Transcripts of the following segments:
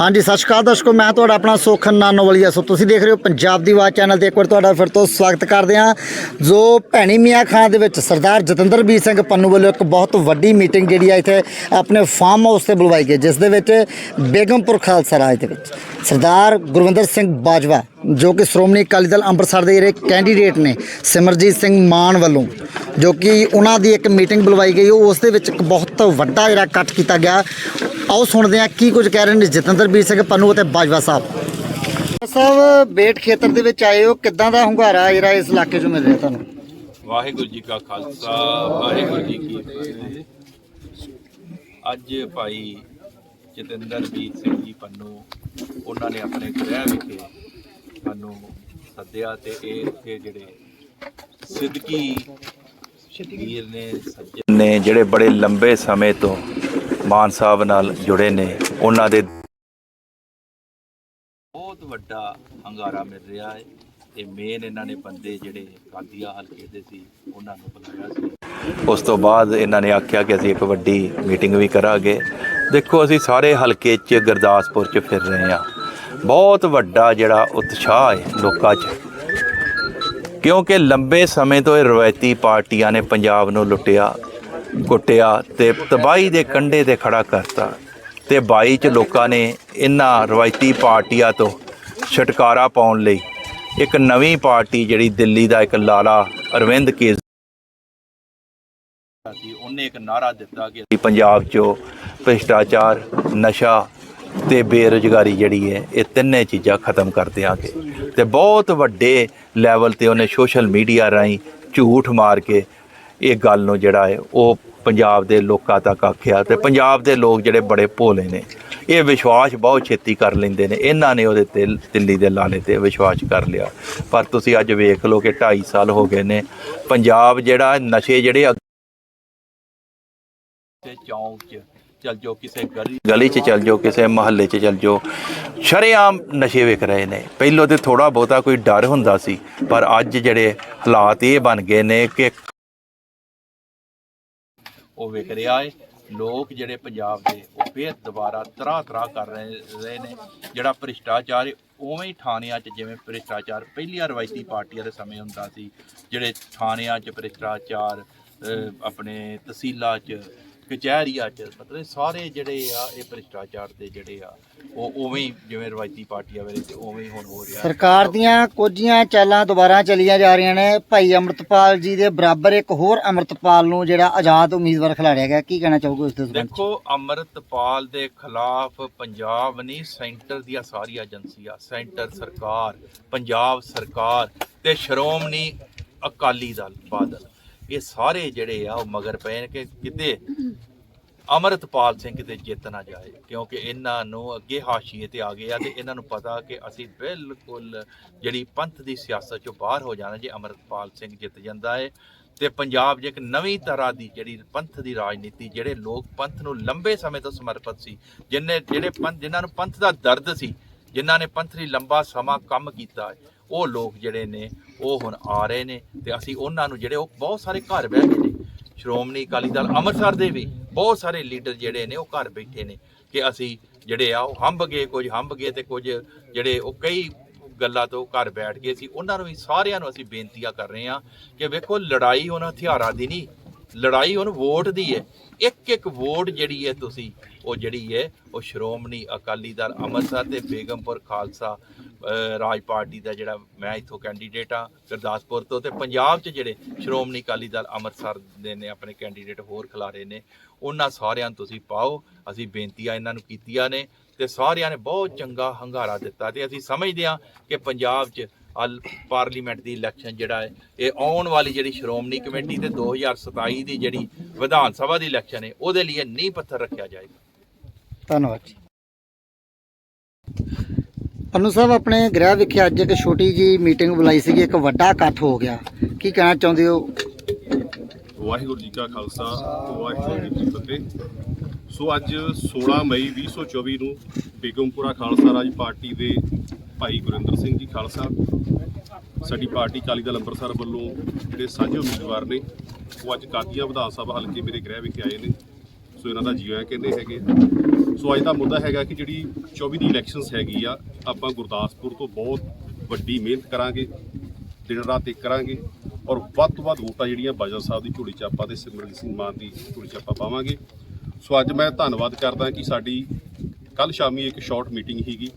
ਹਾਂਜੀ, ਸਤਿ ਸ਼੍ਰੀ ਅਕਾਲ ਦਰਸ਼ਕੋ, ਮੈਂ ਤੁਹਾਡਾ ਆਪਣਾ ਸੋਖਨ ਨਾਨੋਵਾਲੀਆ ਸੋ ਤੁਸੀਂ ਦੇਖ ਰਹੇ ਹੋ ਪੰਜਾਬ ਦੀ ਆਵਾਜ਼ ਚੈਨਲ ਤੇ ਇੱਕ ਵਾਰ ਤੁਹਾਡਾ ਫਿਰ ਤੋਂ ਸਵਾਗਤ ਕਰਦੇ ਹਾਂ। ਜੋ ਭੈਣੀ ਮੀਆਂ ਖਾਂ ਦੇ ਵਿੱਚ ਸਰਦਾਰ ਜਤਿੰਦਰਬੀਰ ਸਿੰਘ ਪੰਨੂ ਵੱਲੋਂ ਇੱਕ ਬਹੁਤ ਵੱਡੀ ਮੀਟਿੰਗ ਜਿਹੜੀ ਆ ਇੱਥੇ ਆਪਣੇ ਫਾਰਮ ਹਾਊਸ ਤੇ ਬੁਲਵਾਈ ਗਈ, ਜਿਸ ਦੇ ਵਿੱਚ ਬੇਗਮਪੁਰ ਖਾਲਸਾ ਰਾਜ ਦੇ ਵਿੱਚ ਸਰਦਾਰ ਗੁਰਵਿੰਦਰ ਸਿੰਘ ਬਾਜਵਾ, ਜੋ ਕਿ ਸ਼੍ਰੋਮਣੀ ਅਕਾਲੀ ਦਲ ਅੰਮ੍ਰਿਤਸਰ ਦੇ ਜਿਹੜੇ ਕੈਂਡੀਡੇਟ ਨੇ ਸਿਮਰਜੀਤ ਸਿੰਘ ਮਾਨ ਵੱਲੋਂ, ਜੋ ਕਿ ਉਹਨਾਂ ਦੀ ਇੱਕ ਮੀਟਿੰਗ ਬੁਲਵਾਈ ਗਈ ਉਸ ਦੇ ਵਿੱਚ ਇੱਕ ਬਹੁਤ ਵੱਡਾ ਜਿਹੜਾ ਇਕੱਠ ਕੀਤਾ ਗਿਆ। ਆਓ ਸੁਣਦੇ ਹਾਂ ਕੀ ਕੁਝ ਕਹਿ ਰਹੇ ਨੇ ਜਤਿੰਦਰਬੀਰ ਸਿੰਘ ਪੰਨੂ ਅਤੇ ਬਾਜਵਾ ਸਾਹਿਬ। ਸਾਹਿਬ ਬੇਟ ਖੇਤਰ ਦੇ ਵਿੱਚ ਆਏ ਹੋ ਕਿੱਦਾਂ ਦਾ ਹੁੰਗਾਰਾ ਜਿਹੜਾ ਇਸ ਇਲਾਕੇ 'ਚੋਂ ਮਿਲ ਰਿਹਾ ਤੁਹਾਨੂੰ? ਵਾਹਿਗੁਰੂ ਜੀ ਕਾ ਖਾਲਸਾ ਵਾਹਿਗੁਰੂ ਜੀ ਕੀ ਫਤਿਹ। ਅੱਜ ਭਾਈ ਜਤਿੰਦਰਬੀਰ ਸਿੰਘ ਜੀ ਪੰਨੂ ਉਹਨਾਂ ਨੇ ਆਪਣੇ ਗ੍ਰਹਿ ਵਿਖੇ ਸਾਨੂੰ ਸੱਦਿਆ ਤੇ ਇਹ ਇੱਥੇ ਜਿਹੜੇ ਸਿੱਧਕੀ ਵੀਰ ਨੇ ਸੱਜਣ ਨੇ ਜਿਹੜੇ ਬੜੇ ਲੰਬੇ ਸਮੇਂ ਤੋਂ ਮਾਨ ਸਾਹਿਬ ਨਾਲ ਜੁੜੇ ਨੇ। ਉਹਨਾਂ ਦੇ ਬਹੁਤ ਵੱਡਾ ਹੰਗਾਰਾ ਮਿਲ ਰਿਹਾ ਹੈ। ਤੇ ਮੇਨ ਇਹਨਾਂ ਨੇ ਬੰਦੇ ਜਿਹੜੇ ਕਾਦੀਆ ਹਲਕੇ ਦੇ ਸੀ ਉਹਨਾਂ ਨੂੰ ਬੁਲਾਇਆ ਸੀ। ਉਸ ਤੋਂ ਬਾਅਦ ਇਹਨਾਂ ਨੇ ਆਖਿਆ ਕਿ ਅਸੀਂ ਇੱਕ ਵੱਡੀ ਮੀਟਿੰਗ ਵੀ ਕਰਾਂਗੇ। ਦੇਖੋ ਅਸੀਂ ਸਾਰੇ ਹਲਕੇ 'ਚ ਗੁਰਦਾਸਪੁਰ 'ਚ ਫਿਰ ਰਹੇ ਹਾਂ। ਬਹੁਤ ਵੱਡਾ ਜਿਹੜਾ ਉਤਸ਼ਾਹ ਹੈ ਲੋਕਾਂ 'ਚ। ਕਿਉਂਕਿ ਲੰਬੇ ਸਮੇਂ ਤੋਂ ਇਹ ਰਵਾਇਤੀ ਪਾਰਟੀਆਂ ਨੇ ਪੰਜਾਬ ਨੂੰ ਲੁੱਟਿਆ। ਕੁੱਟਿਆ ਤੇ ਤਬਾਹੀ ਦੇ ਕੰਢੇ ਤੇ ਖੜਾ ਕਰਤਾ ਤੇ 22 ਚ ਲੋਕਾਂ ਨੇ ਇਹਨਾਂ ਰਵਾਇਤੀ ਪਾਰਟੀਆਂ ਤੋਂ ਛੁਟਕਾਰਾ ਪਾਉਣ ਲਈ ਇੱਕ ਨਵੀਂ ਪਾਰਟੀ ਜਿਹੜੀ ਦਿੱਲੀ ਦਾ ਇੱਕ ਲਾਲਾ ਅਰਵਿੰਦ ਕੇਜ ਸੀ ਉਹਨੇ ਇੱਕ ਨਾਰਾ ਦਿੱਤਾ ਕਿ ਅਸੀਂ ਪੰਜਾਬ 'ਚੋਂ ਭ੍ਰਿਸ਼ਟਾਚਾਰ, ਨਸ਼ਾ ਤੇ ਬੇਰੁਜ਼ਗਾਰੀ ਜਿਹੜੀ ਹੈ, ਇਹ ਤਿੰਨੇ ਚੀਜ਼ਾਂ ਖਤਮ ਕਰ ਦਿਆਂਗੇ। ਤੇ ਬਹੁਤ ਵੱਡੇ ਲੈਵਲ ਤੇ ਉਹਨੇ ਸੋਸ਼ਲ ਮੀਡੀਆ ਰਾਹੀਂ ਝੂਠ ਮਾਰ ਕੇ ਇਹ ਗੱਲ ਨੂੰ ਜਿਹੜਾ ਹੈ, ਉਹ ਪੰਜਾਬ ਦੇ ਲੋਕਾਂ ਤੱਕ ਆਖਿਆ ਤੇ ਪੰਜਾਬ ਦੇ ਲੋਕ ਜਿਹੜੇ ਬੜੇ ਭੋਲੇ ਨੇ, ਇਹ ਵਿਸ਼ਵਾਸ ਬਹੁਤ ਛੇਤੀ ਕਰ ਲੈਂਦੇ ਨੇ। ਇਹਨਾਂ ਨੇ ਉਹਦੇ ਤੇ ਦਿੱਲੀ ਦੇ ਲਾਲੇ ਤੇ ਵਿਸ਼ਵਾਸ ਕਰ ਲਿਆ। ਪਰ ਤੁਸੀਂ ਅੱਜ ਵੇਖ ਲਓ ਕਿ 2.5 ਸਾਲ ਹੋ ਗਏ ਨੇ, ਪੰਜਾਬ ਜਿਹੜਾ ਨਸ਼ੇ ਜਿਹੜੇ ਤੇ ਚੌਂਕ 'ਚ ਚੱਲ ਜਾਓ, ਕਿਸੇ ਗਲੀ ਗਲੀ 'ਚ ਚੱਲ ਜਾਓ, ਕਿਸੇ ਮਹੱਲੇ 'ਚ ਚੱਲ ਜਾਓ, ਸ਼ਰੇਆਮ ਨਸ਼ੇ ਵਿਕ ਰਹੇ ਨੇ। ਪਹਿਲੋਂ ਤੇ ਥੋੜਾ ਬਹੁਤਾ ਕੋਈ ਡਰ ਹੁੰਦਾ ਸੀ, ਪਰ ਅੱਜ ਜਿਹੜੇ ਹਾਲਾਤ ਇਹ ਬਣ ਗਏ ਨੇ ਕਿ ਉਹ ਵਿਕ ਰਿਹਾ ਹੈ ਲੋਕ ਜਿਹੜੇ ਪੰਜਾਬ ਦੇ, ਉਹ ਫੇਰ ਦੁਬਾਰਾ ਤਰਾ ਤਰਾ ਕਰ ਰਹੇ ਰਹੇ ਨੇ। ਜਿਹੜਾ ਭ੍ਰਿਸ਼ਟਾਚਾਰ ਉਵੇਂ ਹੀ ਥਾਣਿਆਂ 'ਚ ਜਿਵੇਂ ਭ੍ਰਿਸ਼ਟਾਚਾਰ ਪਹਿਲੀਆਂ ਰਵਾਇਤੀ ਪਾਰਟੀਆਂ ਦੇ ਸਮੇਂ ਹੁੰਦਾ ਸੀ, ਜਿਹੜੇ ਥਾਣਿਆਂ 'ਚ ਭ੍ਰਿਸ਼ਟਾਚਾਰ ਆਪਣੇ ਤਹਿਸੀਲਾਂ 'ਚ ਕਚਹਿਰੀਆਂ 'ਚ ਮਤਲਬ ਸਾਰੇ ਜਿਹੜੇ ਆ ਇਹ ਭ੍ਰਿਸ਼ਟਾਚਾਰ ਦੇ ਜਿਹੜੇ ਆ ਉਹ ਉਵੇਂ ਹੀ ਜਿਵੇਂ ਰਵਾਇਤੀ ਪਾਰਟੀਆਂ ਵੇਲੇ ਤੇ ਉਵੇਂ ਹੀ ਹੁਣ ਹੋ ਰਿਹਾ। ਸਰਕਾਰ ਦੀਆਂ ਕੁਝੀਆਂ ਚਾਲਾਂ ਦੁਬਾਰਾ ਚੱਲੀਆਂ ਜਾ ਰਹੀਆਂ ਨੇ। ਭਾਈ ਅੰਮ੍ਰਿਤਪਾਲ ਜੀ ਦੇ ਬਰਾਬਰ ਇੱਕ ਹੋਰ ਅੰਮ੍ਰਿਤਪਾਲ ਨੂੰ ਜਿਹੜਾ ਆਜ਼ਾਦ ਉਮੀਦਵਾਰ ਖਿਲਾੜਿਆ ਗਿਆ ਕੀ ਕਹਿਣਾ ਚਾਹੋਗੇ ਉਸ ਦੇ ਸੰਬੰਧ? ਦੇਖੋ ਅਮਰਤਪਾਲ ਦੇ ਖਿਲਾਫ ਪੰਜਾਬ ਨਹੀਂ ਸੈਂਟਰ ਦੀਆਂ ਸਾਰੀਆਂ ਏਜੰਸੀਆਂ ਸੈਂਟਰ ਸਰਕਾਰ ਪੰਜਾਬ ਸਰਕਾਰ ਤੇ ਸ਼੍ਰੋਮਣੀ ਅਕਾਲੀ ਦਲ ਬਾਦਲ। ਇਹ ਸਾਰੇ ਜਿਹੜੇ ਆ ਉਹ ਮਗਰ ਪਏ ਨੇ ਕਿ ਕਿਤੇ ਅਮਰਤਪਾਲ ਸਿੰਘ ਕਿਤੇ ਜਿੱਤ ਨਾ ਜਾਏ, ਕਿਉਂਕਿ ਇਹਨਾਂ ਨੂੰ ਅੱਗੇ ਹਾਸ਼ੀਏ ਤੇ ਆ ਗਏ ਆ ਤੇ ਇਹਨਾਂ ਨੂੰ ਪਤਾ ਕਿ ਅਸੀਂ ਬਿਲਕੁਲ ਜਿਹੜੀ ਪੰਥ ਦੀ ਸਿਆਸਤ ਚੋਂ ਬਾਹਰ ਹੋ ਜਾਣਾ ਜੇ ਅਮਰਤਪਾਲ ਸਿੰਘ ਜਿੱਤ ਜਾਂਦਾ ਹੈ ਤੇ ਪੰਜਾਬ 'ਚ ਇੱਕ ਨਵੀਂ ਤਰ੍ਹਾਂ ਦੀ ਜਿਹੜੀ ਪੰਥ ਦੀ ਰਾਜਨੀਤੀ, ਜਿਹੜੇ ਲੋਕ ਪੰਥ ਨੂੰ ਲੰਬੇ ਸਮੇਂ ਤੋਂ ਸਮਰਪਿਤ ਸੀ ਜਿਨ੍ਹਾਂ ਜਿਹੜੇ ਪੰਥ, ਜਿਨ੍ਹਾਂ ਨੂੰ ਪੰਥ ਦਾ ਦਰਦ ਸੀ ਜਿਨ੍ਹਾਂ ਨੇ ਪੰਥ ਲਈ ਲੰਬਾ ਸਮਾਂ ਕੰਮ ਕੀਤਾ ਉਹ ਲੋਕ ਜਿਹੜੇ ਨੇ, ਉਹ ਹੁਣ ਆ ਰਹੇ ਨੇ ਤੇ ਅਸੀਂ ਉਹਨਾਂ ਨੂੰ ਜਿਹੜੇ ਉਹ ਬਹੁਤ ਸਾਰੇ ਘਰ ਬਹਿ ਗਏ ਨੇ। ਸ਼੍ਰੋਮਣੀ ਅਕਾਲੀ ਦਲ ਅੰਮ੍ਰਿਤਸਰ ਦੇ ਵੀ ਬਹੁਤ ਸਾਰੇ ਲੀਡਰ ਜਿਹੜੇ ਨੇ, ਉਹ ਘਰ ਬੈਠੇ ਨੇ ਕਿ ਅਸੀਂ ਜਿਹੜੇ ਆ, ਉਹ ਹੰਬ ਗਏ, ਕੁਝ ਹੰਬ ਗਏ ਤੇ ਕੁਝ ਜਿਹੜੇ ਉਹ ਕਈ ਗੱਲਾਂ ਤੋਂ ਘਰ ਬੈਠ ਗਏ ਸੀ। ਉਹਨਾਂ ਨੂੰ ਵੀ ਸਾਰਿਆਂ ਨੂੰ ਅਸੀਂ ਬੇਨਤੀਆਂ ਕਰ ਰਹੇ ਹਾਂ ਕਿ ਵੇਖੋ, ਲੜਾਈ ਉਹਨਾਂ ਹਥਿਆਰਾਂ ਦੀ ਨਹੀਂ ਲੜਾਈ ਹੁਣ ਵੋਟ ਦੀ ਹੈ। ਇੱਕ ਇੱਕ ਵੋਟ ਜਿਹੜੀ ਹੈ ਤੁਸੀਂ, ਉਹ ਜਿਹੜੀ ਹੈ, ਉਹ ਸ਼੍ਰੋਮਣੀ ਅਕਾਲੀ ਦਲ ਅੰਮ੍ਰਿਤਸਰ ਤੇ ਬੇਗਮਪੁਰ ਖਾਲਸਾ ਰਾਜ ਪਾਰਟੀ ਦਾ ਜਿਹੜਾ ਮੈਂ ਇੱਥੋਂ ਕੈਂਡੀਡੇਟ ਆ ਗੁਰਦਾਸਪੁਰ ਤੋਂ ਤੇ ਪੰਜਾਬ 'ਚ ਜਿਹੜੇ ਸ਼੍ਰੋਮਣੀ ਅਕਾਲੀ ਦਲ ਅੰਮ੍ਰਿਤਸਰ ਦੇ ਨੇ, ਆਪਣੇ ਕੈਂਡੀਡੇਟ ਹੋਰ ਖਿਲਾਰੇ ਨੇ, ਉਹਨਾਂ ਸਾਰਿਆਂ ਨੂੰ ਤੁਸੀਂ ਪਾਓ। ਅਸੀਂ ਬੇਨਤੀਆਂ ਇਹਨਾਂ ਨੂੰ ਕੀਤੀਆਂ ਨੇ ਤੇ ਸਾਰਿਆਂ ਨੇ ਬਹੁਤ ਚੰਗਾ ਹੰਗਾਰਾ ਦਿੱਤਾ ਤੇ ਅਸੀਂ ਸਮਝਦੇ ਹਾਂ ਕਿ ਪੰਜਾਬ 'ਚ ਅਲ ਪਾਰਲੀਮੈਂਟ ਦੀ ਇਲੈਕਸ਼ਨ ਜਿਹੜਾ ਹੈ ਇਹ ਆਉਣ ਵਾਲੀ ਜਿਹੜੀ ਸ਼੍ਰੋਮਣੀ ਕਮੇਟੀ ਤੇ 2027 ਦੀ ਜਿਹੜੀ ਵਿਧਾਨ ਸਭਾ ਦੀ ਇਲੈਕਸ਼ਨ ਹੈ ਉਹਦੇ ਲਈ ਨੀਂਹ ਪੱਥਰ ਰੱਖਿਆ ਜਾਏਗਾ। ਧੰਨਵਾਦ ਜੀ। ਪੰਨੂ ਸਾਹਿਬ ਆਪਣੇ ਗ੍ਰਹਿ ਵਿਖੇ ਅੱਜ ਇੱਕ ਛੋਟੀ ਜੀ ਮੀਟਿੰਗ ਬੁਲਾਈ ਸੀਗੀ ਇੱਕ ਵੱਡਾ ਇਕੱਠ ਹੋ ਗਿਆ। ਕੀ ਕਹਿਣਾ ਚਾਹੁੰਦੇ ਹੋ? ਵਾਹਿਗੁਰੂ ਜੀ ਕਾ ਖਾਲਸਾ ਵਾਹਿਗੁਰੂ ਜੀ ਕੀ ਫਤਿਹ। ਸੋ ਅੱਜ 16 ਮਈ 2024 ਨੂੰ ਬੇਗਮਪੁਰਾ ਖਾਲਸਾ ਰਾਜ ਪਾਰਟੀ ਦੇ ਭਾਈ ਗੁਰਿੰਦਰ ਸਿੰਘ ਜੀ ਖਾਲਸਾ ਸਾਡੀ ਪਾਰਟੀ ਅਕਾਲੀ ਦਲ ਅੰਮ੍ਰਿਤਸਰ ਵੱਲੋਂ ਜਿਹੜੇ ਸਾਂਝੇ ਉਮੀਦਵਾਰ ਨੇ, ਉਹ ਅੱਜ ਕਾਦੀਆਂ ਵਿਧਾਨ ਸਭਾ ਹਲਕੇ ਮੇਰੇ ਗ੍ਰਹਿ ਵਿਖੇ ਆਏ ਨੇ। ਸੋ ਇਹਨਾਂ ਦਾ ਜੀ ਆਇਆਂ ਕਹਿੰਦੇ ਹੈਗੇ। ਸੋ ਅੱਜ ਦਾ ਮੁੱਦਾ ਹੈਗਾ ਕਿ ਜਿਹੜੀ 24 ਦੀ ਇਲੈਕਸ਼ਨਸ ਹੈਗੀ ਆ, ਆਪਾਂ ਗੁਰਦਾਸਪੁਰ ਤੋਂ ਬਹੁਤ ਵੱਡੀ ਮਿਹਨਤ ਕਰਾਂਗੇ, ਦਿਨ ਰਾਤ ਇੱਕ ਕਰਾਂਗੇ ਔਰ ਵੱਧ ਤੋਂ ਵੱਧ ਵੋਟਾਂ ਜਿਹੜੀਆਂ ਬਾਜਵਾ ਸਾਹਿਬ ਦੀ ਝੋਲੀ ਚ ਆਪਾਂ ਤੇ ਸਿਮਰਨਜੀਤ ਸਿੰਘ ਮਾਨ ਦੀ ਝੋਲੀ ਚ ਆਪਾਂ ਪਾਵਾਂਗੇ। ਸੋ ਅੱਜ ਮੈਂ ਧੰਨਵਾਦ ਕਰਦਾ ਕਿ ਸਾਡੀ ਕੱਲ ਸ਼ਾਮੀ ਇੱਕ ਸ਼ਾਰਟ ਮੀਟਿੰਗ ਸੀਗੀ।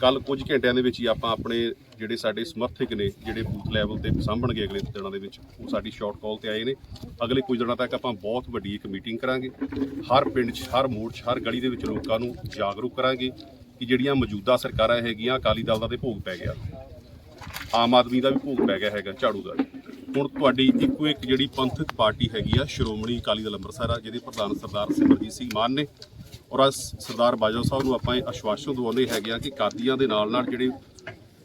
ਕੱਲ ਕੁਝ ਘੰਟਿਆਂ ਦੇ ਵਿੱਚ ਹੀ ਆਪਾਂ ਆਪਣੇ ਜਿਹੜੇ ਸਾਡੇ ਸਮਰਥਕ ਨੇ, ਜਿਹੜੇ ਬੂਥ ਲੈਵਲ ਤੇ ਸਾਂਭਣਗੇ ਅਗਲੇ ਦਿਨਾਂ ਦੇ ਵਿੱਚ, ਉਹ ਸਾਡੀ ਸ਼ਾਰਟ ਕਾਲ ਤੇ ਆਏ ਨੇ। ਅਗਲੇ ਕੁਝ ਦਿਨਾਂ ਤੱਕ ਆਪਾਂ ਬਹੁਤ ਵੱਡੀ ਇੱਕ ਮੀਟਿੰਗ ਕਰਾਂਗੇ। ਹਰ ਪਿੰਡ 'ਚ, ਹਰ ਮੋੜ 'ਚ, ਹਰ ਗਲੀ ਦੇ ਵਿੱਚ ਲੋਕਾਂ ਨੂੰ ਜਾਗਰੂਕ ਕਰਾਂਗੇ ਕਿ ਜਿਹੜੀਆਂ ਮੌਜੂਦਾ ਸਰਕਾਰਾਂ ਹੈਗੀਆਂ, ਅਕਾਲੀ ਦਲ ਦਾ ਤੇ ਭੋਗ ਪੈ ਗਿਆ। ਆਮ ਆਦਮੀ ਦਾ ਵੀ ਭੋਗ ਪੈ ਗਿਆ ਹੈਗਾ, ਝਾੜੂ ਦਾ ਵੀ। ਹੁਣ ਤੁਹਾਡੀ ਇੱਕੋ ਇੱਕ ਜਿਹੜੀ ਪੰਥਕ ਪਾਰਟੀ ਹੈਗੀ ਆ, ਸ਼੍ਰੋਮਣੀ ਅਕਾਲੀ ਦਲ ਅੰਮ੍ਰਿਤਸਰ ਆ, ਜਿਹਦੇ ਪ੍ਰਧਾਨ ਸਰਦਾਰ ਸਿਮਰਜੀਤ ਸਿੰਘ ਮਾਨ ਨੇ। ਔਰ ਅੱਜ ਸਰਦਾਰ ਬਾਜਵਾ ਸਾਹਿਬ ਨੂੰ ਆਪਾਂ ਇਹ ਅਸ਼ਵਾਸਨ ਦਵਾਉਂਦੇ ਹੈਗੇ ਆ ਕਿ ਕਾਦੀਆਂ ਦੇ ਨਾਲ ਨਾਲ ਜਿਹੜੇ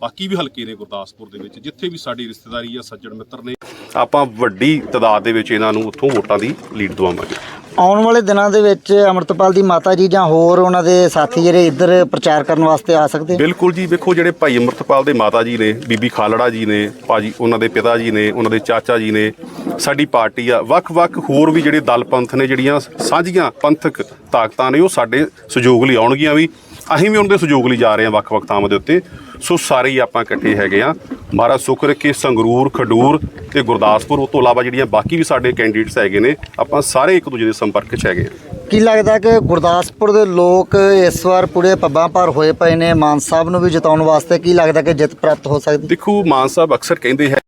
ਬਾਕੀ ਵੀ ਹਲਕੇ ਨੇ ਗੁਰਦਾਸਪੁਰ ਦੇ ਵਿੱਚ ਜਿੱਥੇ ਵੀ ਸਾਡੀ ਰਿਸ਼ਤੇਦਾਰੀ ਆ ਸੱਜਣ ਮਿੱਤਰ ਨੇ। ਆਪਾਂ ਵੱਡੀ ਤਾਦਾਦ ਦੇ ਵਿੱਚ ਇਹਨਾਂ ਨੂੰ ਉੱਥੋਂ ਵੋਟਾਂ ਦੀ ਲੀਡ ਦਵਾਵਾਂਗੇ। ਆਉਣ ਵਾਲੇ ਦਿਨਾਂ ਦੇ ਵਿੱਚ ਅਮਰਤਪਾਲ ਦੀ ਮਾਤਾ ਜੀ ਜਾਂ ਹੋਰ ਉਹਨਾਂ ਦੇ ਸਾਥੀ ਜਿਹੜੇ ਇੱਧਰ ਪ੍ਰਚਾਰ ਕਰਨ ਵਾਸਤੇ ਆ ਸਕਦੇ? ਬਿਲਕੁਲ ਜੀ ਵੇਖੋ ਜਿਹੜੇ ਭਾਈ ਅਮਰਤਪਾਲ ਦੇ ਮਾਤਾ ਜੀ ਨੇ ਬੀਬੀ ਖਾਲੜਾ ਜੀ ਨੇ ਭਾਜੀ ਉਹਨਾਂ ਦੇ ਪਿਤਾ ਜੀ ਨੇ ਉਹਨਾਂ ਦੇ ਚਾਚਾ ਜੀ ਨੇ ਸਾਡੀ ਪਾਰਟੀ ਆ ਵੱਖ-ਵੱਖ ਹੋਰ ਵੀ ਜਿਹੜੇ ਦਲ ਪੰਥ ਨੇ ਜਿਹੜੀਆਂ ਸਾਂਝੀਆਂ ਪੰਥਕ ਤਾਕਤਾਂ ਨੇ ਉਹ ਸਾਡੇ ਸਹਿਯੋਗ ਲਈ ਆਉਣਗੀਆਂ ਵੀ। ਅਸੀਂ ਵੀ ਉਹਨਾਂ ਦੇ ਸਹਿਯੋਗ ਲਈ ਜਾ ਰਹੇ ਹਾਂ ਵੱਖ-ਵੱਖ ਥਾਵਾਂ ਦੇ ਉੱਤੇ। ਸੋ ਸਾਰੇ ਹੀ ਆਪਾਂ ਇਕੱਠੇ ਹੈਗੇ ਆ ਮਹਾਰਾਜ ਸੁੱਖ ਰੱਖੇ ਸੰਗਰੂਰ ਖਡੂਰ ਤੇ ਗੁਰਦਾਸਪੁਰ ਉਹ ਤੋਂ ਇਲਾਵਾ ਜਿਹੜੀਆਂ ਬਾਕੀ ਵੀ ਸਾਡੇ ਕੈਂਡੀਡੇਟਸ ਹੈਗੇ ਨੇ ਆਪਾਂ ਸਾਰੇ ਇੱਕ ਦੂਜੇ ਦੇ ਸੰਪਰਕ 'ਚ ਹੈਗੇ ਆ ਕੀ ਲੱਗਦਾ ਕਿ ਗੁਰਦਾਸਪੁਰ ਦੇ ਲੋਕ ਇਸ ਵਾਰ ਪੂਰੇ ਪੱਬਾਂ ਭਾਰ ਹੋਏ ਪਏ ਨੇ? ਮਾਨ ਸਾਹਿਬ ਨੂੰ ਵੀ ਜਿਤਾਉਣ ਵਾਸਤੇ ਕੀ ਲੱਗਦਾ ਕਿ ਜਿੱਤ ਪ੍ਰਾਪਤ ਹੋ ਸਕਦੀ? ਦੇਖੋ ਮਾਨ ਸਾਹਿਬ ਅਕਸਰ ਕਹਿੰਦੇ ਹੈ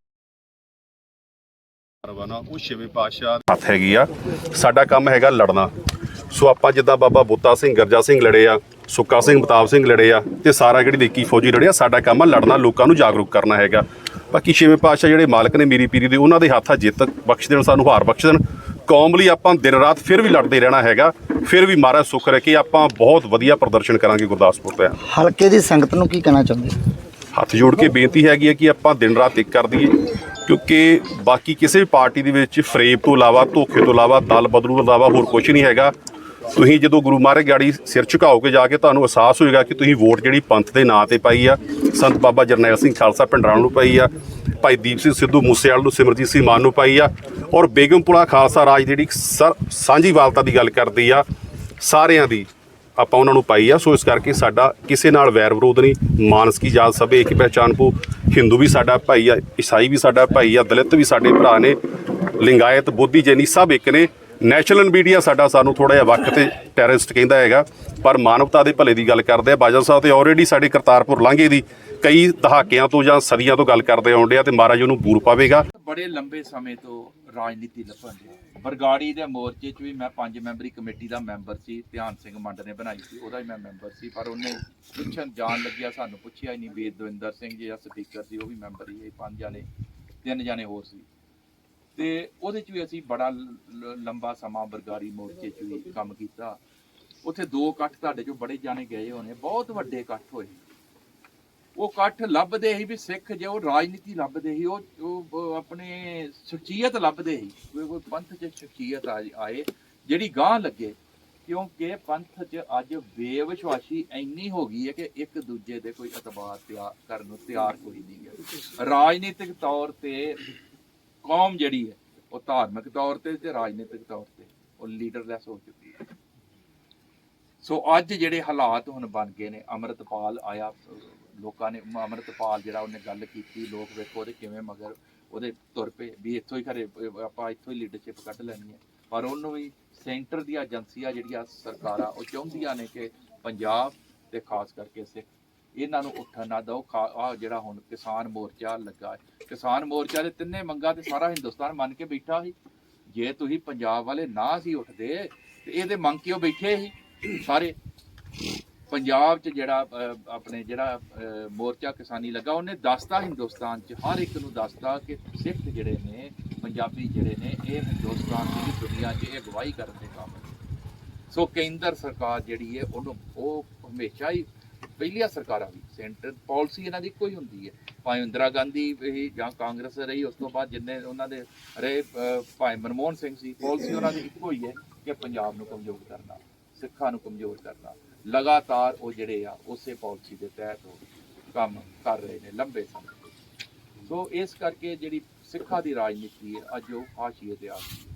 ਰਵਾਨਾ ਉਹ ਛੇਵੇਂ ਦੇ ਹੱਥ ਹੈਗੀ ਆ। ਸਾਡਾ ਕੰਮ ਹੈਗਾ ਲੜਨਾ। ਸੋ ਆਪਾਂ ਜਿੱਦਾਂ ਬਾਬਾ ਬੁੱਤਾ ਸਿੰਘ ਗਰਜਾ ਸਿੰਘ ਲੜੇ ਆ ਸੁੱਕਾ ਸਿੰਘ ਬਤਾਬ ਸਿੰਘ ਲੜੇ ਆ ਤੇ ਸਾਰਾ ਜਿਹੜੀ ਦੇਖੀ ਫੌਜੀ ਲੜੇ ਆ ਸਾਡਾ ਕੰਮ ਆ ਲੜਨਾ ਲੋਕਾਂ ਨੂੰ ਜਾਗਰੂਕ ਕਰਨਾ ਹੈਗਾ। ਬਾਕੀ ਛੇਵੇਂ ਪਾਤਸ਼ਾਹ ਜਿਹੜੇ ਮਾਲਕ ਨੇ ਮੀਰੀ ਪੀਰੀ ਦੇ ਉਹਨਾਂ ਦੇ ਹੱਥ ਆ ਜਿੱਤ ਬਖਸ਼ ਦੇਣ ਸਾਨੂੰ ਹਾਰ ਬਖਸ਼ ਦੇਣ। ਕੌਮ ਲਈ ਆਪਾਂ ਦਿਨ ਰਾਤ ਫਿਰ ਵੀ ਲੜਦੇ ਰਹਿਣਾ ਹੈਗਾ ਫਿਰ ਵੀ ਮਹਾਰਾਜ ਸੁੱਖ ਰੱਖੇ ਆਪਾਂ ਬਹੁਤ ਵਧੀਆ ਪ੍ਰਦਰਸ਼ਨ ਕਰਾਂਗੇ ਗੁਰਦਾਸਪੁਰ ਤੇ। ਹਲਕੇ ਦੀ ਸੰਗਤ ਨੂੰ ਕੀ ਕਹਿਣਾ ਚਾਹੁੰਦੇ? ਹੱਥ ਜੋੜ ਕੇ ਬੇਨਤੀ ਹੈਗੀ ਹੈ ਕਿ ਆਪਾਂ ਦਿਨ ਰਾਤ ਇੱਕ ਕਰ ਦਈਏ ਕਿਉਂਕਿ ਬਾਕੀ ਕਿਸੇ ਵੀ ਪਾਰਟੀ ਦੇ ਵਿੱਚ ਫਰੇਬ ਤੋਂ ਇਲਾਵਾ ਧੋਖੇ ਤੋਂ ਇਲਾਵਾ ਦਲ ਬਦਲੂ ਤੋਂ ਇਲਾਵਾ ਹੋਰ ਕੁਝ ਨਹੀਂ ਹੈਗਾ। ਤੁਸੀਂ ਜਦੋਂ ਗੁਰੂ ਮਹਾਰਾਜ ਗਾੜੀ ਸਿਰ ਝੁਕਾਓ ਕੇ ਜਾ ਕੇ ਤੁਹਾਨੂੰ ਅਹਿਸਾਸ ਹੋਏਗਾ ਕਿ ਤੁਸੀਂ ਵੋਟ ਜਿਹੜੀ ਪੰਥ ਦੇ ਨਾਂ ਤੇ ਪਾਈ ਆ, ਸੰਤ ਬਾਬਾ ਜਰਨੈਲ ਸਿੰਘ ਖਾਲਸਾ ਪਿੰਡਰਾਂ ਨੂੰ ਪਾਈ ਆ, ਭਾਈ ਦੀਪ ਸਿੰਘ ਸਿੱਧੂ ਮੂਸੇਵਾਲ ਨੂੰ, ਸਿਮਰਜੀਤ ਸਿੰਘ ਮਾਨ ਨੂੰ ਪਾਈ ਆ ਔਰ ਬੇਗਮਪੁਰਾ ਖਾਲਸਾ ਰਾਜ ਜਿਹੜੀ ਸਰ- ਸਾਂਝੀਵਾਲਤਾ ਦੀ ਗੱਲ ਕਰਦੀ ਆ, ਸਾਰਿਆਂ ਦੀ ਆਪਾਂ ਉਹਨਾਂ ਨੂੰ ਪਾਈ ਆ, ਸੋ ਇਸ ਕਰਕੇ ਸਾਡਾ ਕਿਸੇ ਨਾਲ ਵੈਰ ਵਿਰੋਧ ਨਹੀਂ ਮਾਨਸਕੀ ਜਾਤ ਸਭੇ ਇੱਕ ਪਹਿਚਾਨ ਪੋ ਹਿੰਦੂ ਵੀ ਸਾਡਾ ਭਾਈ ਆ, ਈਸਾਈ ਵੀ ਸਾਡਾ ਭਾਈ ਆ, ਦਲਿਤ ਵੀ ਸਾਡੇ ਭਰਾ ਨੇ, ਲਿੰਗਾਇਤ, ਬੋਧੀ, ਜੈਨੀ ਸਭ ਇੱਕ ਨੇ ਨੈਸ਼ਨਲ ਮੀਡੀਆ ਸਾਡਾ ਸਾਨੂੰ ਥੋੜਾ ਜਿਹਾ ਵਕਤ ਤੇ ਟੈਰਰਿਸਟ ਕਹਿੰਦਾ ਹੈਗਾ, ਪਰ ਮਾਨਵਤਾ ਦੇ ਭਲੇ ਦੀ ਗੱਲ ਕਰਦੇ ਆ। ਬਾਜਵਾ ਸਾਹਿਬ ਤੇ ਆਲਰੇਡੀ ਸਾਡੇ ਕਰਤਾਰਪੁਰ ਲਾਂਘੇ ਦੀ ਕਈ ਦਹਾਕਿਆਂ ਤੋਂ ਜਾਂ ਸਦੀਆਂ ਤੋਂ ਗੱਲ ਕਰਦੇ ਆਉਂਦੇ ਆ ਤੇ ਮਹਾਰਾਜ ਉਹਨੂੰ ਬੂਰ ਪਾਵੇਗਾ। ਬੜੇ ਲੰਬੇ ਸਮੇਂ ਤੋਂ ਰਾਜਨੀਤੀ ਲੱਭਣ ਦੇ ਬਰਗਾੜੀ ਦੇ ਮੋਰਚੇ 'ਚ ਵੀ ਮੈਂ ਪੰਜ ਮੈਂਬਰੀ ਕਮੇਟੀ ਦਾ ਮੈਂਬਰ ਸੀ, ਧਿਆਨ ਸਿੰਘ ਮੰਡ ਨੇ ਬਣਾਈ ਸੀ, ਉਹਦਾ ਵੀ ਮੈਂ ਮੈਂਬਰ ਸੀ, ਪਰ ਉਹਨੇ ਪੁੱਛਣ ਜਾਣ ਲੱਗਿਆ, ਸਾਨੂੰ ਪੁੱਛਿਆ ਹੀ ਨਹੀਂ ਵੇਦ ਦਵਿੰਦਰ ਸਿੰਘ ਜੀ ਆ, ਸਪੀਕਰ ਸੀ, ਉਹ ਵੀ ਮੈਂਬਰ ਹੀ ਇਹ ਪੰਜ ਜਾਣੇ ਤਿੰਨ ਜਾਣੇ ਹੋਰ ਸੀ। ਤੇ ਉਹਦੇ 'ਚ ਵੀ ਅਸੀਂ ਬੜਾ ਲੰਬਾ ਸਮਾਂ ਬਰਗਾੜੀ ਮੋਰਚੇ 'ਚ ਵੀ ਕੰਮ ਕੀਤਾ। ਉੱਥੇ ਦੋ ਇਕੱਠ ਤੁਹਾਡੇ 'ਚੋਂ ਬੜੇ ਜਾਣੇ ਗਏ ਹੋਣੇ, ਬਹੁਤ ਵੱਡੇ ਇਕੱਠ ਹੋਏ। ਉਹ ਇਕੱਠ ਲੱਭਦੇ ਸੀ ਵੀ ਸਿੱਖ ਜੇ ਉਹ ਰਾਜਨੀਤੀ ਲੱਭਦੇ ਸੀ, ਉਹ ਆਪਣੇ ਸ਼ਖਸੀਅਤ ਲੱਭਦੇ ਸੀ। ਕੋਈ ਪੰਥ 'ਚ ਸ਼ਖਸੀਅਤ ਆਏ, ਜਿਹੜੀ ਗਾਂ ਲੱਗੇ, ਕਿਉਂਕਿ ਪੰਥ 'ਚ ਅੱਜ ਬੇਵਿਸ਼ਵਾਸੀ ਇੰਨੀ ਹੋ ਗਈ ਹੈ ਕਿ ਇੱਕ ਦੂਜੇ ਦੇ ਕੋਈ ਇਤਬਾਰ ਤਿਆਰ ਕਰਨ ਨੂੰ ਤਿਆਰ ਕੋਈ ਨਹੀਂ ਹੈ ਰਾਜਨੀਤਿਕ ਤੌਰ ਤੇ ਕੌਮ ਜਿਹੜੀ ਹੈ, ਉਹ ਧਾਰਮਿਕ ਤੌਰ ਤੇ ਤੇ ਰਾਜਨੀਤਿਕ ਤੌਰ ਤੇ, ਉਹ ਲੀਡਰਲੈਸ ਹੋ ਚੁੱਕੀ ਹੈ। ਸੋ ਅੱਜ ਜਿਹੜੇ ਹਾਲਾਤ ਹੁਣ ਬਣ ਗਏ ਨੇ, ਅਮਰਤਪਾਲ ਆਇਆ, ਲੋਕਾਂ ਨੇ ਮ- ਅਮਰਤਪਾਲ ਜਿਹੜਾ ਉਹਨੇ ਗੱਲ ਕੀਤੀ, ਲੋਕ ਵੇਖੋ ਉਹਦੇ ਕਿਵੇਂ ਮਗਰ ਉਹਦੇ ਤੁਰ ਪਏ, ਵੀ ਇੱਥੋਂ ਹੀ ਘਰੇ ਆਪਾਂ ਇੱਥੋਂ ਹੀ ਲੀਡਰਸ਼ਿਪ ਕੱਢ ਲੈਣੀ ਹੈ। ਪਰ ਉਹਨੂੰ ਵੀ ਸੈਂਟਰ ਦੀਆਂ ਏਜੰਸੀਆਂ ਜਿਹੜੀਆਂ ਸਰਕਾਰਾਂ, ਉਹ ਚਾਹੁੰਦੀਆਂ ਨੇ ਕਿ ਪੰਜਾਬ ਤੇ ਖਾਸ ਕਰਕੇ ਸਿੱਖ ਇਹਨਾਂ ਨੂੰ ਉੱਠਣ ਨਾ ਦਿਓ। ਆ ਜਿਹੜਾ ਹੁਣ ਕਿਸਾਨ ਮੋਰਚਾ ਲੱਗਾ ਕਿਸਾਨ ਮੋਰਚਾ ਦੇ ਤਿੰਨੇ ਮੰਗਾਂ ਤੇ ਸਾਰਾ ਹਿੰਦੁਸਤਾਨ ਮੰਨ ਕੇ ਬੈਠਾ ਸੀ। ਜੇ ਤੁਸੀਂ ਪੰਜਾਬ ਵਾਲੇ ਨਾ ਸੀ ਉੱਠਦੇ, ਤੇ ਇਹਦੇ ਮੰਗ ਕਿਉਂ ਬੈਠੇ ਸੀ? ਸਾਰੇ ਪੰਜਾਬ 'ਚ ਜਿਹੜਾ ਆਪਣੇ ਜਿਹੜਾ ਮੋਰਚਾ ਕਿਸਾਨੀ ਲੱਗਾ, ਉਹਨੇ ਦੱਸਤਾ ਹਿੰਦੁਸਤਾਨ 'ਚ। ਹਰ ਇੱਕ ਨੂੰ ਦੱਸਤਾ ਕਿ ਸਿੱਖ ਜਿਹੜੇ ਨੇ, ਪੰਜਾਬੀ ਜਿਹੜੇ ਨੇ, ਇਹ ਹਿੰਦੁਸਤਾਨ ਦੀ ਦੁਨੀਆ 'ਚ ਇਹ ਅਗਵਾਈ ਕਰਨ ਦੇ ਕੰਮ ਸੋ ਕੇਂਦਰ ਸਰਕਾਰ ਜਿਹੜੀ ਹੈ, ਉਹਨੂੰ ਉਹ ਹਮੇਸ਼ਾ ਹੀ ਪਹਿਲੀਆਂ ਸਰਕਾਰਾਂ ਵੀ ਸੈਂਟਰ ਪਾਲਿਸੀ ਇਹਨਾਂ ਦੀ ਇੱਕੋ ਹੀ ਹੁੰਦੀ ਹੈ। ਭਾਵੇਂ ਇੰਦਰਾ ਗਾਂਧੀ ਰਹੀ ਜਾਂ ਕਾਂਗਰਸ ਰਹੀ, ਉਸ ਤੋਂ ਬਾਅਦ ਜਿੰਨੇ ਉਹਨਾਂ ਦੇ ਰਹੇ ਭਾਵੇਂ ਮਨਮੋਹਨ ਸਿੰਘ ਸੀ, ਪਾਲਿਸੀ ਉਹਨਾਂ ਦੀ ਇੱਕੋ ਹੀ ਹੈ ਕਿ ਪੰਜਾਬ ਨੂੰ ਕਮਜ਼ੋਰ ਕਰਨਾ, ਸਿੱਖਾਂ ਨੂੰ ਕਮਜ਼ੋਰ ਕਰਨਾ। ਲਗਾਤਾਰ ਉਹ ਜਿਹੜੇ ਆ, ਉਸੇ ਪਾਲਿਸੀ ਦੇ ਤਹਿਤ ਉਹ ਕੰਮ ਕਰ ਰਹੇ ਨੇ, ਲੰਬੇ ਸਮੇਂ ਤੋਂ। ਸੋ ਇਸ ਕਰਕੇ ਜਿਹੜੀ ਸਿੱਖਾਂ ਦੀ ਰਾਜਨੀਤੀ ਹੈ, ਅੱਜ ਉਹ ਹਾਸ਼ੀਏ ਤੇ ਆ ਗਈ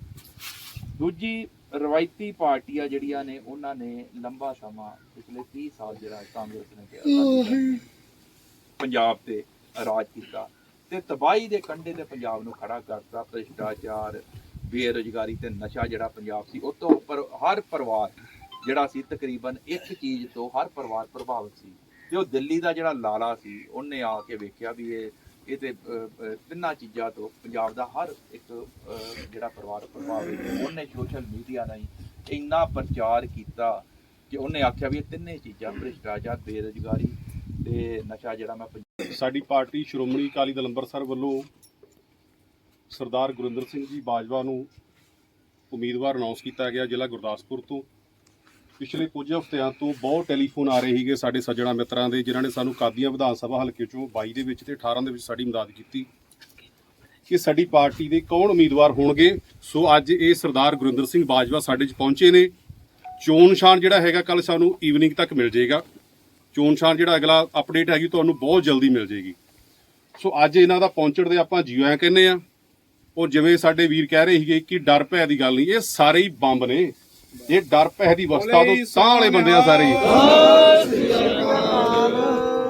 ਦੂਜੀ ਰਵਾਇਤੀ ਪਾਰਟੀਆਂ ਜਿਹੜੀਆਂ ਨੇ ਉਹਨਾਂ ਨੇ ਲੰਬਾ ਸਮਾਂ ਪਿਛਲੇ 30 ਸਾਲ ਜਿਹੜਾ ਕਾਂਗਰਸ ਨੇ ਨੇ ਪੰਜਾਬ ਤੇ ਰਾਜ ਕੀਤਾ ਤੇ ਤਬਾਹੀ ਦੇ ਕੰਢੇ ਤੇ ਪੰਜਾਬ ਨੂੰ ਖੜਾ ਕਰਤਾ ਭ੍ਰਿਸ਼ਟਾਚਾਰ ਬੇਰੁਜ਼ਗਾਰੀ ਤੇ ਨਸ਼ਾ ਜਿਹੜਾ ਪੰਜਾਬ ਸੀ ਉਹ ਤੋਂ ਉੱਪਰ ਹਰ ਪਰਿਵਾਰ ਜਿਹੜਾ ਸੀ ਤਕਰੀਬਨ ਇੱਕ ਚੀਜ਼ ਤੋਂ ਹਰ ਪਰਿਵਾਰ ਪ੍ਰਭਾਵਿਤ ਸੀ। ਤੇ ਉਹ ਦਿੱਲੀ ਦਾ ਜਿਹੜਾ ਲਾਲਾ ਸੀ ਉਹਨੇ ਆ ਕੇ ਵੇਖਿਆ ਵੀ ਇਹ ਇਹ ਤੇ ਤਿੰਨਾਂ ਚੀਜ਼ਾਂ ਤੋਂ ਪੰਜਾਬ ਦਾ ਹਰ ਇੱਕ ਜਿਹੜਾ ਪਰਿਵਾਰ ਪ੍ਰਭਾਵਿਤ ਉਹਨੇ ਸੋਸ਼ਲ ਮੀਡੀਆ ਰਾਹੀਂ ਇੰਨਾ ਪ੍ਰਚਾਰ ਕੀਤਾ ਕਿ ਉਹਨੇ ਆਖਿਆ ਵੀ ਇਹ ਤਿੰਨੇ ਚੀਜ਼ਾਂ ਭ੍ਰਿਸ਼ਟਾਚਾਰ, ਬੇਰੁਜ਼ਗਾਰੀ ਤੇ ਨਸ਼ਾ ਜਿਹੜਾ ਮੈਂ ਸਾਡੀ ਪਾਰਟੀ ਸ਼੍ਰੋਮਣੀ ਅਕਾਲੀ ਦਲ ਅੰਮ੍ਰਿਤਸਰ ਵੱਲੋਂ ਸਰਦਾਰ ਗੁਰਿੰਦਰ ਸਿੰਘ ਜੀ ਬਾਜਵਾ ਨੂੰ ਉਮੀਦਵਾਰ ਅਨਾਉਂਸ ਕੀਤਾ ਗਿਆ ਜ਼ਿਲ੍ਹਾ ਗੁਰਦਾਸਪੁਰ ਤੋਂ। ਪਿਛਲੇ ਕੁਝ ਹਫ਼ਤਿਆਂ ਤੋਂ ਬਹੁਤ ਟੈਲੀਫੋਨ ਆ ਰਹੇ ਸੀਗੇ ਸਾਡੇ ਸੱਜਣਾ ਮਿੱਤਰਾਂ ਦੇ, ਜਿਨ੍ਹਾਂ ਨੇ ਸਾਨੂੰ ਕਾਦੀਆਂ ਵਿਧਾਨ ਸਭਾ ਹਲਕੇ ਚੋਂ 22 ਦੇ ਵਿੱਚ ਤੇ 18 ਦੇ ਵਿੱਚ ਸਾਡੀ ਮਦਦ ਕੀਤੀ। ਕਿ ਸਾਡੀ ਪਾਰਟੀ ਦੇ ਕੌਣ ਉਮੀਦਵਾਰ ਹੋਣਗੇ? ਸੋ ਅੱਜ ਇਹ ਸਰਦਾਰ ਗੁਰਿੰਦਰ ਸਿੰਘ ਬਾਜਵਾ ਸਾਡੇ 'ਚ ਪਹੁੰਚੇ ਨੇ। ਚੋਣ ਨਿਸ਼ਾਨ ਜਿਹੜਾ ਹੈਗਾ ਕੱਲ ਸਾਨੂੰ ਈਵਨਿੰਗ ਤੱਕ ਮਿਲ ਜਾਏਗਾ। ਚੋਣ ਨਿਸ਼ਾਨ ਜਿਹੜਾ ਅਗਲਾ ਅਪਡੇਟ ਹੈਗੀ ਤੁਹਾਨੂੰ ਬਹੁਤ ਜਲਦੀ ਮਿਲ ਜਾਏਗੀ। ਸੋ ਅੱਜ ਇਹਨਾਂ ਦਾ ਪਹੁੰਚਣ ਦੇ ਆਪਾਂ ਜੀਓ ਕਹਿੰਦੇ ਆ। ਉਹ ਜਿਵੇਂ ਸਾਡੇ ਵੀਰ ਕਹਿ ਰਹੇ ਸੀਗੇ ਕਿ ਡਰ ਭੈ ਦੀ ਗੱਲ ਨਹੀਂ, ਇਹ ਸਾਰੇ ਹੀ ਬੰਬ ਨੇ। ਇਹ ਡਰ ਭੈ ਦੀ ਅਵਸਥਾ ਤੋਂ ਤਾਂ ਵਾਲੇ ਬੰਦੇ ਆ ਸਾਰੇ।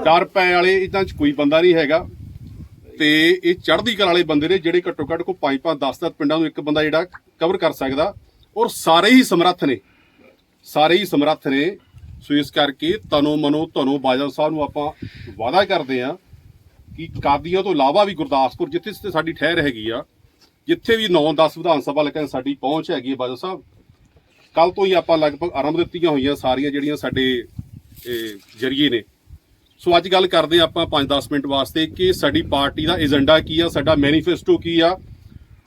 ਡਰ ਭੈ ਵਾਲੇ ਇਦਾਂ ਚ ਕੋਈ ਬੰਦਾ ਨਹੀਂ ਹੈਗਾ। ਤੇ ਇਹ ਚੜ੍ਹਦੀ ਕਲਾ ਵਾਲੇ ਬੰਦੇ ਨੇ ਜਿਹੜੇ ਘੱਟੋ ਘੱਟ ਕੋ 5 5 10 10 ਪਿੰਡਾਂ ਨੂੰ ਇੱਕ ਬੰਦਾ ਜਿਹੜਾ ਕਵਰ ਕਰ ਸਕਦਾ। ਔਰ ਸਾਰੇ ਹੀ ਸਮਰੱਥ ਨੇ। ਸਾਰੇ ਹੀ ਸਮਰੱਥ ਨੇ। ਸੋ ਇਸ ਕਰਕੇ ਤਨੋ ਮਨੋ ਧਨੋ ਬਾਜਵਾ ਸਾਹਿਬ ਨੂੰ ਆਪਾਂ ਵਾਅਦਾ ਕਰਦੇ ਆ ਕਿ ਕਾਦੀਆਂ ਤੋਂ ਇਲਾਵਾ ਵੀ ਗੁਰਦਾਸਪੁਰ ਜਿੱਥੇ ਸਾਡੀ ਠਹਿਰ ਹੈਗੀ ਆ ਜਿੱਥੇ ਵੀ 9-10 ਵਿਧਾਨ ਸਭਾ 'ਚ ਸਾਡੀ ਪਹੁੰਚ ਹੈਗੀ ਹੈ ਬਾਜਵਾ ਸਾਹਿਬ ਕੱਲ ਤੋਂ ਹੀ ਆਪਾਂ ਲਗਭਗ ਆਰੰਭ ਦਿੱਤੀਆਂ ਹੋਈਆਂ ਸਾਰੀਆਂ ਜਿਹੜੀਆਂ ਸਾਡੇ ਜਰੀਏ ਨੇ। ਸੋ ਅੱਜ ਗੱਲ ਕਰਦੇ ਹਾਂ ਆਪਾਂ 5-10 ਮਿੰਟ ਵਾਸਤੇ ਕਿ ਸਾਡੀ ਪਾਰਟੀ ਦਾ ਏਜੰਡਾ ਕੀ ਆ, ਸਾਡਾ ਮੈਨੀਫੈਸਟੋ ਕੀ ਆ।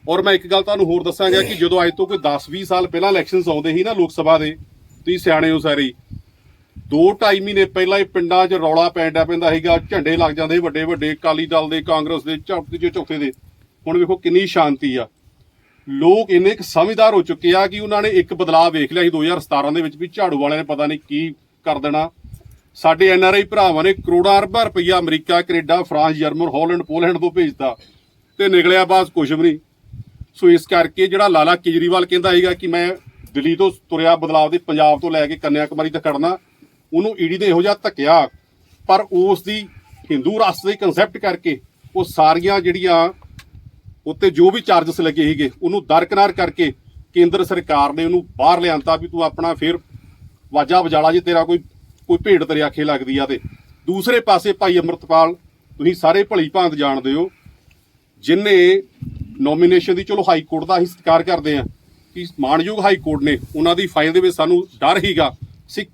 ਔਰ ਮੈਂ ਇੱਕ ਗੱਲ ਤੁਹਾਨੂੰ ਹੋਰ ਦੱਸਾਂਗਾ ਕਿ ਜਦੋਂ ਅੱਜ ਤੋਂ ਕੋਈ 10-20 ਸਾਲ ਪਹਿਲਾਂ ਇਲੈਕਸ਼ਨਸ ਆਉਂਦੇ ਸੀ ਨਾ ਲੋਕ ਸਭਾ ਦੇ, ਤੁਸੀਂ ਸਿਆਣੇ ਹੋ ਸਾਰੇ ਹੀ। ਦੋ ਢਾਈ ਮਹੀਨੇ ਪਹਿਲਾਂ ਹੀ ਪਿੰਡਾਂ 'ਚ ਰੌਲਾ ਪੈਂਦਾ ਪੈਂਦਾ ਸੀਗਾ, ਝੰਡੇ ਲੱਗ ਜਾਂਦੇ ਵੱਡੇ ਵੱਡੇ ਅਕਾਲੀ ਦਲ ਦੇ, ਕਾਂਗਰਸ ਦੇ ਚੌਥੇ ਜੇ ਚੌਥੇ ਦੇ। ਹੁਣ ਵੇਖੋ ਕਿੰਨੀ ਸ਼ਾਂਤੀ ਆ। ਲੋਕ ਇੰਨੇ ਕੁ ਸਮਝਦਾਰ ਹੋ ਚੁੱਕੇ ਆ ਕਿ ਉਹਨਾਂ ਨੇ ਇੱਕ ਬਦਲਾਅ ਵੇਖ ਲਿਆ ਸੀ 2017 ਦੇ ਵਿੱਚ ਵੀ ਝਾੜੂ ਵਾਲਿਆਂ ਨੇ ਪਤਾ ਨਹੀਂ ਕੀ ਕਰ ਦੇਣਾ। ਸਾਡੇ ਐੱਨ ਆਰ ਆਈ ਭਰਾਵਾਂ ਨੇ ਕਰੋੜਾਂ ਅਰਬਾਂ ਰੁਪਈਆ America, Canada, France, German, Holland, Poland ਤੋਂ ਭੇਜਤਾ ਤੇ ਨਿਕਲਿਆ ਬਾਅਦ ਕੁਝ ਵੀ ਨਹੀਂ। ਸੋ ਇਸ ਕਰਕੇ ਜਿਹੜਾ ਲਾਲਾ ਕੇਜਰੀਵਾਲ ਕਹਿੰਦਾ ਹੈਗਾ ਕਿ ਮੈਂ ਦਿੱਲੀ ਤੋਂ ਤੁਰਿਆ ਬਦਲਾਅ ਦੇ ਪੰਜਾਬ ਤੋਂ ਲੈ ਕੇ ਕੰਨਿਆ ਕੁਮਾਰੀ ਤੱਕ ਖੜਨਾ, ਉਹਨੂੰ ਈਡੀ ਨੇ ਇਹੋ ਜਿਹਾ ਧੱਕਿਆ, ਪਰ ਉਸ ਦੀ ਹਿੰਦੂ ਰਾਸ਼ਟਰ ਦੀ ਕਨਸੈਪਟ ਕਰਕੇ ਉਹ ਸਾਰੀਆਂ ਜਿਹੜੀਆਂ ਉੱਤੇ ਜੋ ਵੀ ਚਾਰजेस ਲੱਗੇ ਸੀਗੇ, ਉਹਨੂੰ ਦਰਕਨਾਰ ਕਰਕੇ ਕੇਂਦਰ ਸਰਕਾਰ ਨੇ ਉਹਨੂੰ ਬਾਹਰ ਲਿਆਂਤਾ ਵੀ ਤੂੰ ਆਪਣਾ ਫਿਰ ਵਾਜਾ ਵਜਾਲਾ ਜੇ ਤੇਰਾ ਕੋਈ ਕੋਈ ਭੇਡ ਤੇਰੇ ਆਖੇ ਲੱਗਦੀ ਆ ਤੇ। ਦੂਸਰੇ ਪਾਸੇ ਭਾਈ ਅਮਰਤਪਾਲ, ਤੁਸੀਂ ਸਾਰੇ ਭਲੀ ਭਾਂਤ ਜਾਣਦੇ ਹੋ, ਜਿਨੇ ਨੋਮੀਨੇਸ਼ਨ ਦੀ ਚਲੋ ਹਾਈ ਕੋਰਟ ਦਾ ਅਸੀਂ ਸਤਿਕਾਰ ਕਰਦੇ ਆ ਕਿ ਮਾਨਯੋਗ ਹਾਈ ਕੋਰਟ ਨੇ ਉਹਨਾਂ ਦੀ ਫਾਈਲ ਦੇ ਵਿੱਚ ਸਾਨੂੰ ਡਰ ਹੀਗਾ ਸਿੱਖ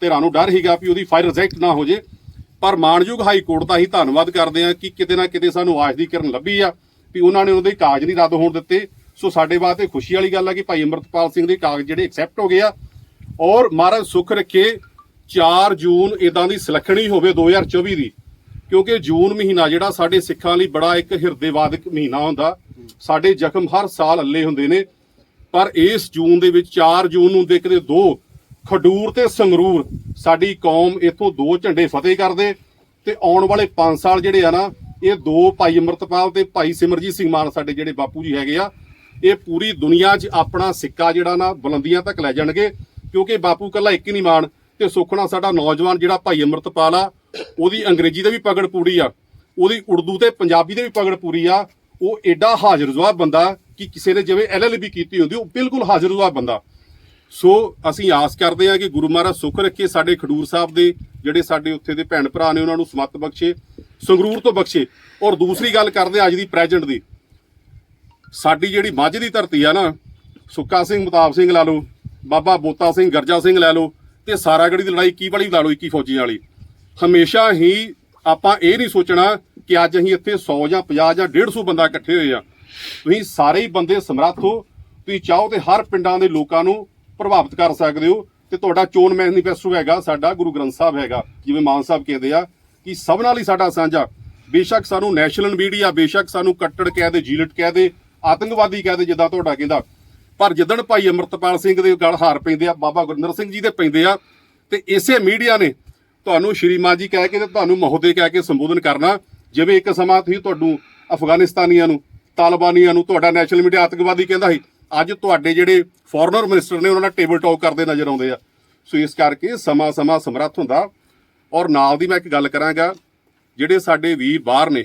ਧਿਰਾਂ ਨੂੰ ਡਰ ਹੀਗਾ ਵੀ ਉਹਦੀ ਫਾਈਲ ਰਿਜੈਕਟ ਨਾ ਹੋ ਜੇ। ਪਰ ਮਾਨਯੋਗ ਹਾਈ ਕੋਰਟ ਦਾ ਹੀ ਧੰਨਵਾਦ ਕਰਦੇ ਆ ਕਿ ਕਿਤੇ ਨਾ ਕਿਤੇ ਸਾਨੂੰ ਆਸ਼ ਦੀ ਕਿਰਨ ਲੱਭੀ ਆ। ਵੀ ਉਹਨਾਂ ਨੇ ਉਹਦੇ ਕਾਗਜ਼ ਨਹੀਂ ਰੱਦ ਹੋਣ ਦਿੱਤੇ। ਸੋ ਸਾਡੇ ਵਾਸਤੇ ਖੁਸ਼ੀ ਵਾਲੀ ਗੱਲ ਆ ਕਿ ਭਾਈ ਅਮਰਤਪਾਲ ਸਿੰਘ ਦੇ ਕਾਗਜ਼ ਜਿਹੜੇ ਐਕਸੈਪਟ ਹੋ ਗਏ ਆ। ਔਰ ਮਹਾਰਾਜ ਸੁੱਖ ਰੱਖੇ 4 ਜੂਨ ਇਦਾਂ ਦੀ ਸੁਲੱਖਣੀ ਹੋਵੇ 2024 ਦੀ। ਕਿਉਂਕਿ ਜੂਨ ਮਹੀਨਾ ਜਿਹੜਾ ਸਾਡੇ ਸਿੱਖਾਂ ਲਈ ਬੜਾ ਇੱਕ ਹਿਰਦੇਵਾਦਕ ਮਹੀਨਾ ਹੁੰਦਾ। ਸਾਡੇ ਜ਼ਖਮ ਹਰ ਸਾਲ ਅੱਲੇ ਹੁੰਦੇ ਨੇ। ਪਰ ਇਸ ਜੂਨ ਦੇ ਵਿੱਚ 4 ਜੂਨ ਨੂੰ ਦੇਖਦੇ ਦੋ ਖਡੂਰ ਤੇ ਸੰਗਰੂਰ, ਸਾਡੀ ਕੌਮ ਇਥੋਂ ਦੋ ਝੰਡੇ ਫਤਿਹ ਕਰਦੇ ਤੇ ਆਉਣ ਵਾਲੇ 5 ਸਾਲ ਜਿਹੜੇ ਆ ਨਾ ਇਹ ਦੋ ਭਾਈ ਅਮਰਤਪਾਲ ਤੇ ਭਾਈ ਸਿਮਰਜੀਤ ਸਿੰਘ ਮਾਨ ਸਾਡੇ ਜਿਹੜੇ ਬਾਪੂ ਜੀ ਹੈਗੇ ਆ, ਇਹ ਪੂਰੀ ਦੁਨੀਆ 'ਚ ਆਪਣਾ ਸਿੱਕਾ ਜਿਹੜਾ ਨਾ ਬੁਲੰਦੀਆਂ ਤੱਕ ਲੈ ਜਾਣਗੇ, ਕਿਉਂਕਿ ਬਾਪੂ ਕੱਲਾ ਇੱਕ ਹੀ ਨਹੀਂ ਮਾਨ ਤੇ ਸੁਖਣਾ ਸਾਡਾ ਨੌਜਵਾਨ ਜਿਹੜਾ ਭਾਈ ਅਮਰਤਪਾਲ ਆ, ਉਹਦੀ ਅੰਗਰੇਜ਼ੀ ਦੇ ਵੀ ਪਗੜ ਪੂਰੀ ਆ, ਉਹਦੀ ਉਰਦੂ ਤੇ ਪੰਜਾਬੀ ਦੇ ਵੀ ਪਗੜ ਪੂਰੀ ਆ, ਉਹ ਐਡਾ ਹਾਜ਼ਰ ਜਵਾਬ ਬੰਦਾ ਕਿ ਕਿਸੇ ਨੇ ਜਿਵੇਂ ਐਲਐਲਬੀ ਕੀਤੀ ਹੁੰਦੀ, ਉਹ ਬਿਲਕੁਲ ਹਾਜ਼ਰ ਜਵਾਬ ਬੰਦਾ। ਸੋ ਅਸੀਂ ਆਸ ਕਰਦੇ ਹਾਂ ਕਿ ਗੁਰੂ ਮਹਾਰਾਜ ਸੁੱਖ ਰੱਖੇ, ਸਾਡੇ ਖਡੂਰ ਸਾਹਿਬ ਦੇ ਜਿਹੜੇ ਸਾਡੇ ਉੱਥੇ ਦੇ ਭੈਣ ਭਰਾ ਨੇ, ਉਹਨਾਂ ਨੂੰ ਸਮੱਤ ਬਖਸ਼ੇ, ਸੰਗਰੂਰ ਤੋਂ ਬਖਸ਼ੇ। ਔਰ ਦੂਸਰੀ ਗੱਲ ਕਰਦੇ ਹਾਂ ਅੱਜ ਦੀ ਪ੍ਰੈਜ਼ੈਂਟ ਦੀ। ਸਾਡੀ ਜਿਹੜੀ ਮੱਝ ਦੀ ਧਰਤੀ ਆ ਨਾ, ਸੁੱਕਾ ਸਿੰਘ, ਮਤਾਬ ਸਿੰਘ ਲਾ ਲਓ, ਬਾਬਾ ਬੋਤਾ ਸਿੰਘ, ਗਰਜਾ ਸਿੰਘ ਲੈ ਲਓ, ਤੇ ਸਾਰਾਗੜੀ ਦੀ ਲੜਾਈ ਕੀ ਵਾਲੀ ਲਾ ਲਓ 21 ਫੌਜੀਆਂ ਵਾਲੀ। ਹਮੇਸ਼ਾ ਹੀ ਆਪਾਂ ਇਹ ਨਹੀਂ ਸੋਚਣਾ ਕਿ ਅੱਜ ਅਸੀਂ ਇੱਥੇ 100 ਜਾਂ 50 ਜਾਂ 150 ਬੰਦਾ ਇਕੱਠੇ ਹੋਏ ਆ। ਤੁਸੀਂ ਸਾਰੇ ਹੀ ਬੰਦੇ ਸਮਰੱਥ ਹੋ, ਤੁਸੀਂ ਚਾਹੋ ਤੇ ਹਰ ਪਿੰਡਾਂ ਦੇ ਲੋਕਾਂ ਨੂੰ ਪ੍ਰਭਾਵਿਤ ਕਰ ਸਕਦੇ ਹੋ ਤੇ ਤੁਹਾਡਾ ਚੋਣ ਮੈਨੀਫੈਸਟੋ ਹੈਗਾ, ਸਾਡਾ ਗੁਰੂ ਗ੍ਰੰਥ ਸਾਹਿਬ ਹੈਗਾ, ਜਿਵੇਂ ਮਾਨ ਸਾਹਿਬ ਕਹਿੰਦੇ ਆ ਕਿ ਸਭ ਨਾਲ ਹੀ ਸਾਡਾ ਸਾਂਝਾ। ਬੇਸ਼ੱਕ ਸਾਨੂੰ ਨੈਸ਼ਨਲ ਮੀਡੀਆ, ਬੇਸ਼ੱਕ ਸਾਨੂੰ ਕੱਟੜ ਕਹਿ ਦੇ, ਜੀਲਟ ਕਹਿ ਦੇ, ਆਤੰਕਵਾਦੀ ਕਹਿ ਦੇ, ਜਿੱਦਾਂ ਤੁਹਾਡਾ ਕਹਿੰਦਾ। ਪਰ ਜਿੱਦਣ ਭਾਈ ਅਮਰਤਪਾਲ ਸਿੰਘ ਦੇ ਗਲ ਹਾਰ ਪੈਂਦੇ ਆ, ਬਾਬਾ ਗੁਰਿੰਦਰ ਸਿੰਘ ਜੀ ਦੇ ਪੈਂਦੇ ਆ, ਤੇ ਇਸੇ ਮੀਡੀਆ ਨੇ ਤੁਹਾਨੂੰ ਸ਼੍ਰੀਮਾਨ ਜੀ ਕਹਿ ਕੇ ਤੇ ਤੁਹਾਨੂੰ ਮਹੋਦੇ ਕਹਿ ਕੇ ਸੰਬੋਧਨ ਕਰਨਾ। ਜਿਵੇਂ ਇੱਕ ਸਮਾਂ ਤੁਸੀਂ ਤੁਹਾਨੂੰ ਅਫਗਾਨਿਸਤਾਨੀਆਂ ਨੂੰ, ਤਾਲਿਬਾਨੀਆਂ ਨੂੰ, ਤੁਹਾਡਾ ਨੈਸ਼ਨਲ ਮੀਡੀਆ ਆਤੰਕਵਾਦੀ ਕਹਿੰਦਾ ਸੀ ਅੱਜ ਤੁਹਾਡੇ ਜਿਹੜੇ ਫੋਰਨਰ ਮਿਨਿਸਟਰ ਨੇ ਉਹਨਾਂ ਨਾਲ ਟੇਬਲ ਟਾਕ ਕਰਦੇ ਨਜ਼ਰ ਆਉਂਦੇ ਆ। ਸੋ ਇਸ ਕਰਕੇ ਸਮਾਂ ਸਮਾਂ ਸਮਰੱਥ ਹੁੰਦਾ। ਔਰ ਨਾਲ ਦੀ ਮੈਂ ਇੱਕ ਗੱਲ ਕਰਾਂਗਾ, ਜਿਹੜੇ ਸਾਡੇ ਵੀਰ ਬਾਹਰ ਨੇ